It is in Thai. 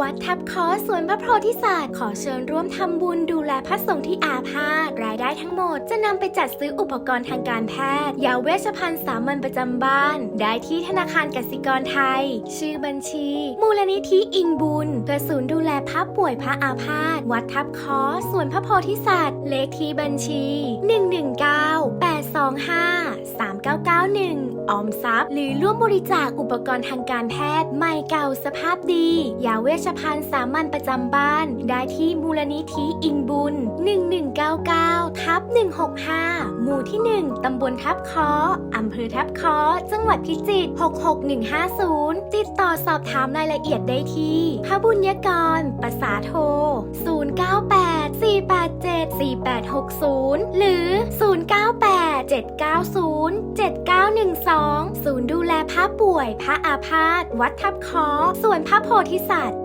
วัดทับคอสวนพระโพธิสัตว์ขอเชิญร่วมทำบุญดูแลพระสงฆ์ที่อาพาธรายได้ทั้งหมดจะนำไปจัดซื้ออุปกรณ์ทางการแพทย์ยาเวชภัณฑ์สามัญประจำบ้าน ได้ที่ธนาคารกสิกรไทย ชื่อบัญชี มูลนิธิอิงบุญเพื่อศูนย์ดูแลพระป่วยพระอาพาธวัดทับคอสสวนพระโพธิสัตว์เลขที่บัญชี 119 ออมทรัพย์ หรือร่วมบริจาคอุปกรณ์ทางการแพทย์ใหม่เก่าสภาพดี ยาเวชภัณฑ์สามัญประจำบ้าน ได้ที่มูลนิธิอิงบุญ 1199ทับ165 หมู่ที่ 1 ตำบลทับคออำเภอทับคอจังหวัดพิจิตร66150 ติดต่อสอบถามรายละเอียดได้ที่ พระบุญยกรประสาโท 098 487 4860 หรือ 098 790 7912 ศูนย์ดูแลพระป่วย พระอาพาธ วัดทับคอส่วนพระโพธิสัตว์